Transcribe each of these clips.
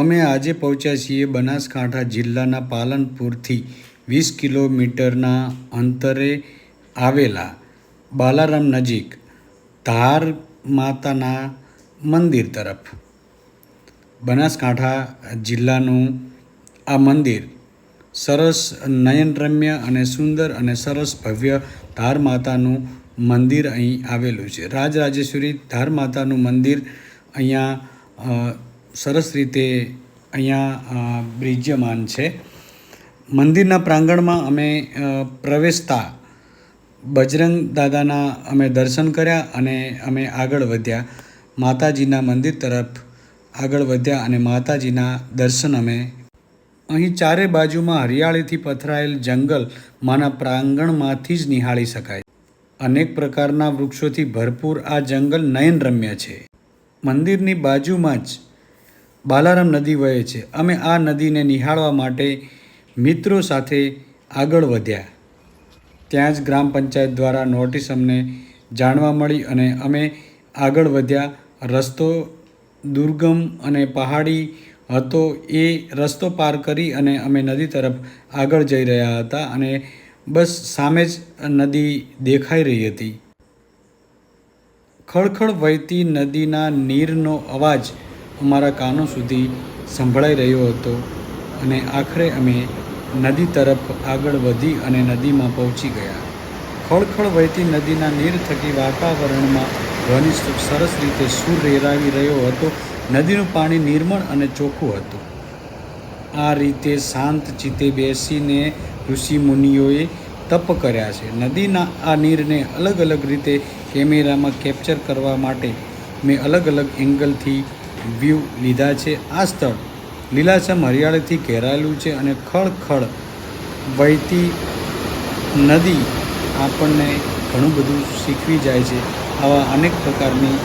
અમે આજે પહોંચ્યા છીએ બનાસકાંઠા જિલ્લાના પાલનપુરથી વીસ કિલોમીટરના અંતરે આવેલા બાલારામ નજીક ધાર માતાના મંદિર તરફ. બનાસકાંઠા જિલ્લાનું આ મંદિર સરસ નયનરમ્ય અને સુંદર અને સરસ ભવ્ય ધાર માતાનું મંદિર અહીં આવેલું છે. રાજરાજેશ્વરી ધાર માતાનું મંદિર અહીંયા સરસ રીતે અહીંયા બ્રિજ્યમાન છે. મંદિરના પ્રાંગણમાં અમે પ્રવેશતા બજરંગ દાદાના અમે દર્શન કર્યા અને અમે આગળ વધ્યા. માતાજીના મંદિર તરફ આગળ વધ્યા અને માતાજીના દર્શન અમે અહીં ચારે બાજુમાં હરિયાળીથી પથરાયેલ જંગલ માના પ્રાંગણમાંથી જ નિહાળી શકાય. અનેક પ્રકારના વૃક્ષોથી ભરપૂર આ જંગલ નયનરમ્ય છે. મંદિરની બાજુમાં જ બાલારામ નદી વહે છે. અમે આ નદીને નિહાળવા માટે મિત્રો સાથે આગળ વધ્યા. ત્યાં જ ગ્રામ પંચાયત દ્વારા નોટિસ અમને જાણવા મળી અને અમે આગળ વધ્યા. રસ્તો દુર્ગમ અને પહાડી હતો. એ રસ્તો પાર કરી અને અમે નદી તરફ આગળ જઈ રહ્યા હતા અને બસ સામે જ નદી દેખાઈ રહી હતી. ખળખળ વહેતી નદીના નીરનો અવાજ અમારા કાનો સુધી સંભળાઈ રહ્યો હતો અને આખરે અમે નદી તરફ આગળ વધી અને નદીમાં પહોંચી ગયા. ખળખળ વહેતી નદીના નીર થકી વાતાવરણમાં ધ્વનિ સરસ રીતે સૂર રેરાવી રહ્યો હતો. નદીનું પાણી નિર્મળ અને ચોખ્ખું હતું. આ રીતે શાંત ચિત્તે બેસીને ઋષિ મુનિઓએ તપ કર્યા છે. નદીના આ નીરને અલગ અલગ રીતે કેમેરામાં કેપ્ચર કરવા માટે મેં અલગ અલગ એંગલથી વ્યૂ લીધા છે. આ સ્થળ લીલાછમ હરિયાળીથી ઘેરાયેલું છે અને ખળખળ વહેતી નદી આપણને ઘણું બધું શીખવી જાય છે. આવા અનેક પ્રકારની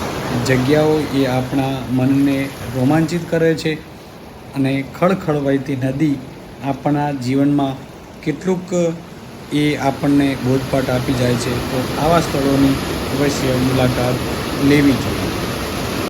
જગ્યાઓ એ આપણા મનને રોમાંચિત કરે છે અને ખળખળ વહેતી નદી આપણા જીવનમાં કેટલુંક એ આપણને બોધપાઠ આપી જાય છે. તો આવા સ્થળોની અવશ્ય મુલાકાત લેવી જોઈએ.